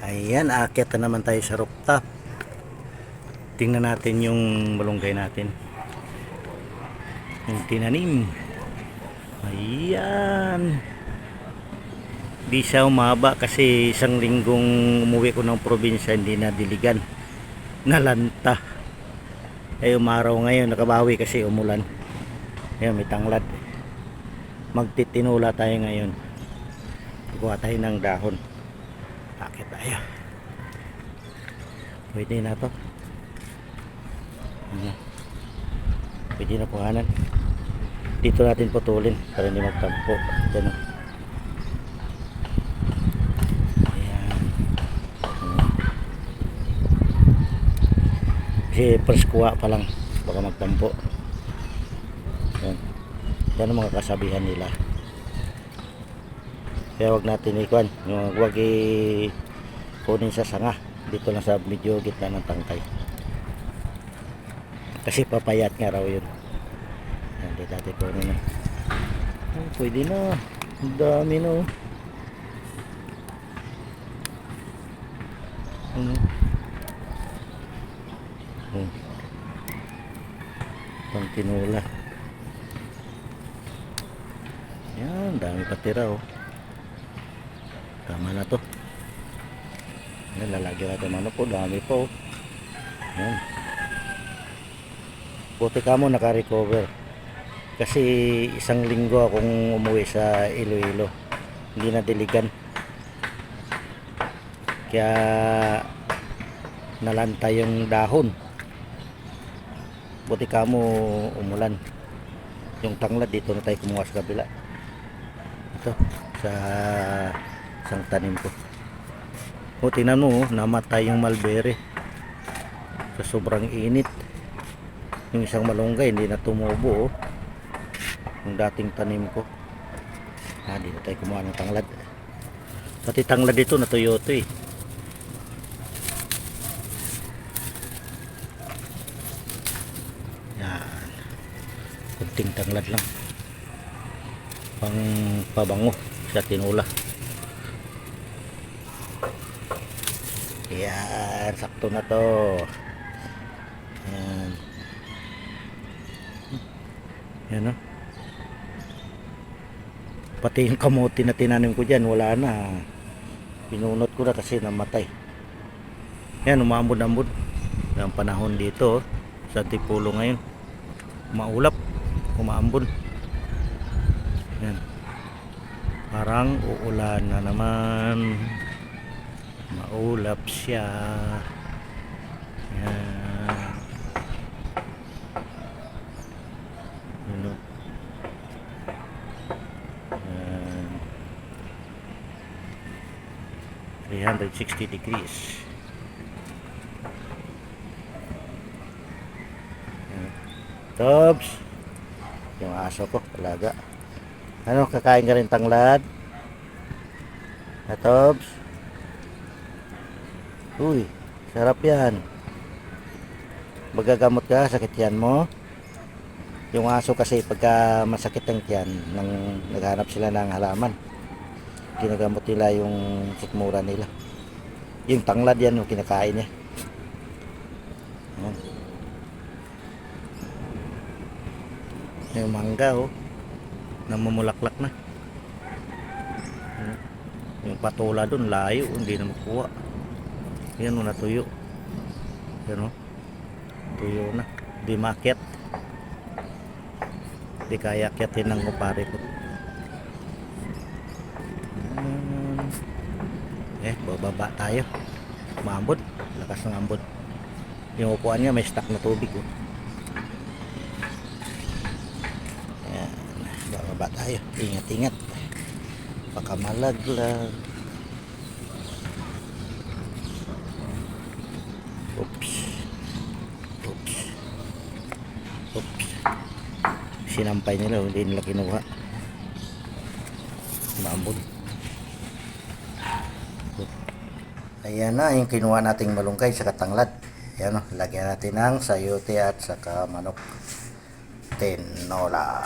Ayan, aakyat na naman tayo sa rooftop. Tingnan natin yung malunggay natin. Yung tinanim. Ayan. Di siya umaba kasi isang linggong umuwi ko ng probinsya hindi na diligan. Nalanta. Ay umaraw ngayon, nakabawi kasi umulan. Ayan, may tanglad. Magtitinula tayo ngayon. Kuha tayo ng dahon. Akit tayo. Pwede na to. Ano? Pwede na kuhanan. Dito natin putulin para hindi magtampo. O. Ayan. Kasi first kuha pa lang. Baka magtampo. Yan. Yan ang mga kasabihan nila. Kaya wag natin ikuan, yung wag i kunin sa sanga. Dito lang sa medyo gitna ng tangkay. Kasi papayat nga raw yun. Yan, di natin kunin na. Oh, pwede na. Ang dami na. oh. Ano? Hmm. Pang tinula. Yan, dami pa tira oh. Tama na to. Yan, lalagyan natin ano po, dami po. Yan. Buti ka mo naka-recover. Kasi isang linggo akong umuwi sa Iloilo. Hindi na diligan. Kaya nalanta yung dahon. Buti ka mo umulan. Yung tanglad dito na tayo kumuha sa kabila. Ito, sa isang tanim ko. O tingnan mo, oh, namatay yung mulberry. Sa sobrang init. Yung isang malunggay, hindi na tumubo. Oh. Yung dating tanim ko. Ah, dito tayo kumuha ng tanglad. Pati tanglad dito, natuyo ito eh. Yan. Kunting tanglad lang. Pang pabango sa tinula. Yan, sakto na to. Yan. Yan no. Pati yung kamote na tinanim ko dyan, wala na. Pinunot ko na kasi namatay. Yan, umambod-ambod. Ang panahon dito, oh, sa Tipulo ngayon. Maulap, umaambon. Yan. Parang uulan na naman. Maulap siya. Yan. Ano? Yan. 360 degrees. Tobs. Yung aso ko, talaga. Ano, kakain ka rin tanglad? Tobs? Uy, sarap yan. Magagamot ka, sakit yan mo. Yung aso kasi pagka masakit ang tiyan, nang naghanap sila ng halaman, ginagamot nila yung sikmura nila. Yung tanglad yan, yung kinakain niya. Ayan. Yung mangga, oh. Namumulaklak na. Yung patula dun, layo, hindi na makuha. Yan, oh, natuyo. Yan, oh. Tuyo na. Di makit. Di kaya akitin ng kupare ko. Eh, bababa tayo. Maambod. Lakas ng ambod. Yung upuan niya may stock na tubig. Oh. Ayan. Bababa tayo. Ingat-ingat. Baka malaglag. Sinampay nila, hindi nila kinuha. Maambod. Ayan na, yung kinuha nating malunggay sa katanglad. Ayan o, lagyan natin ng sayote at saka manok. Tinola.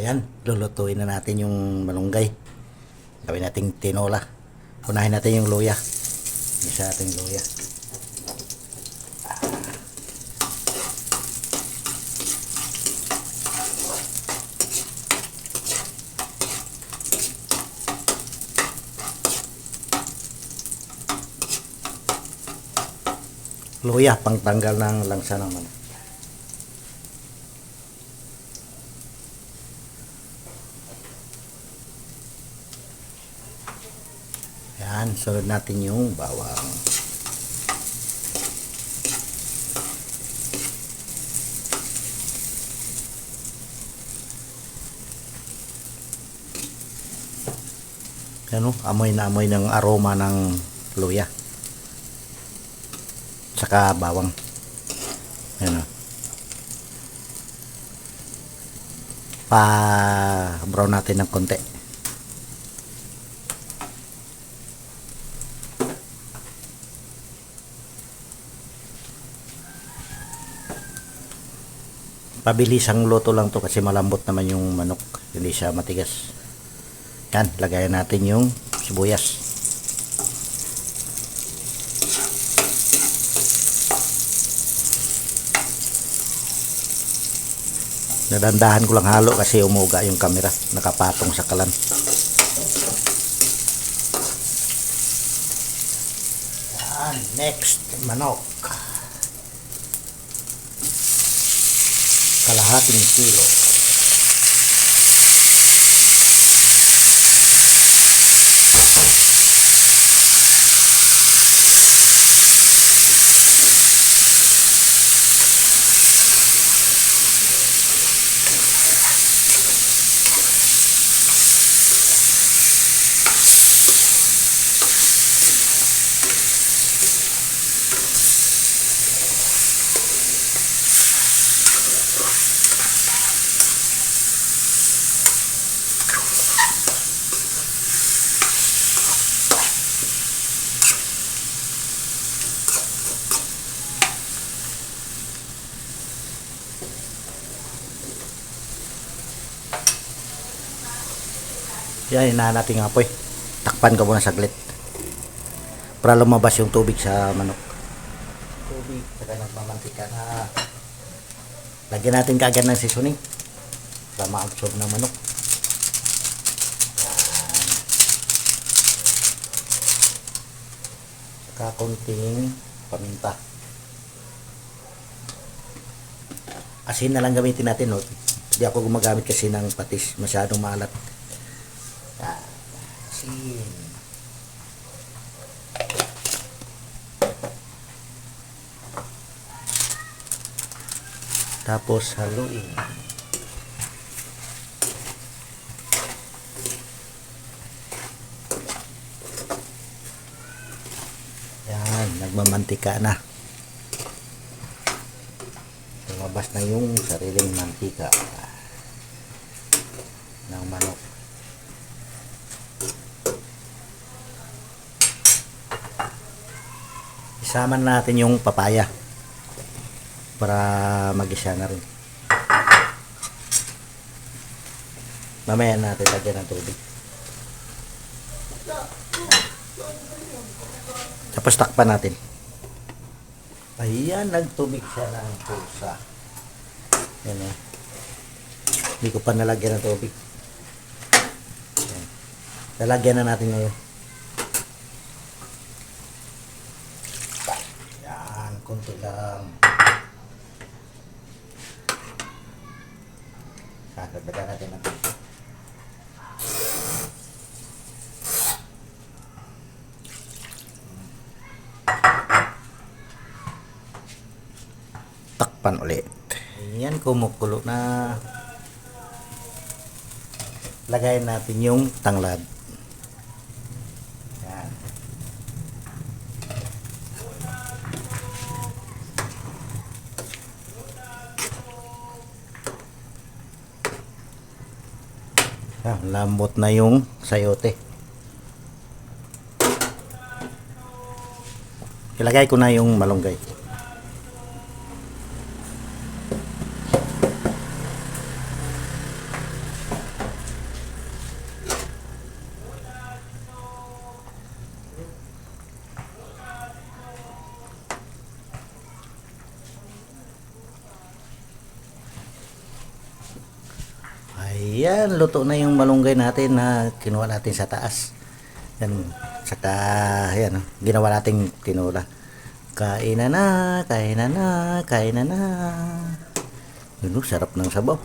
Ayan, lulutuin na natin yung malunggay. Gawin nating tinola. Unahin natin yung luya. Isa natin yung luya. Luya, pangtanggal ng langsa ng manok. Yan, sunod natin yung bawang. Ano, amoy na amoy ng aroma ng luya. Tsaka bawang. Ano. Pa brown natin ng konti. Pabilisang luto lang to kasi malambot naman yung manok. Hindi siya matigas. Yan, lagayan natin yung sibuyas. Nadandahan ko lang halo kasi umuga yung camera. Nakapatong sa kalan. Yan, next, manok. Kalahati kilo. Yan, inahan natin apoy. Takpan ko muna saglit. Para lumabas yung tubig sa manok. Tubig, saka nagmamantika na. Lagyan natin kagad ng seasoning. Para ma-absorb ng manok. Saka konting paminta. Asin na lang gamitin natin, no? Hindi ako gumagamit kasi ng patis. Masyadong maalat. Yan. Asin. Tapos haluin. Yan, nagmamantika na. Lumabas na yung sariling mantika ng manok. Isama natin yung papaya para mag-isa na rin. Mamaya natin lagyan ng tubig. Tapos takpan natin. Ayan, nagtubig siya ng pusa. Yan eh. Hindi ko pa nalagyan ng tubig. Yan. Lalagyan na natin ngayon. Yan, konti lang. Kakagdagan natin ng takpan ulit. Ayan, kumukulo na. Lagayin natin yung tanglad. Yan. Ah, lambot na yung sayote. Ilagay ko na yung malunggay. Yan, luto na yung malunggay natin na kinuha natin sa taas. Yan, saka, yan, ginawa nating tinula. Kain na na, kain na na, kain na na. Yun, oh, sarap ng sabaw.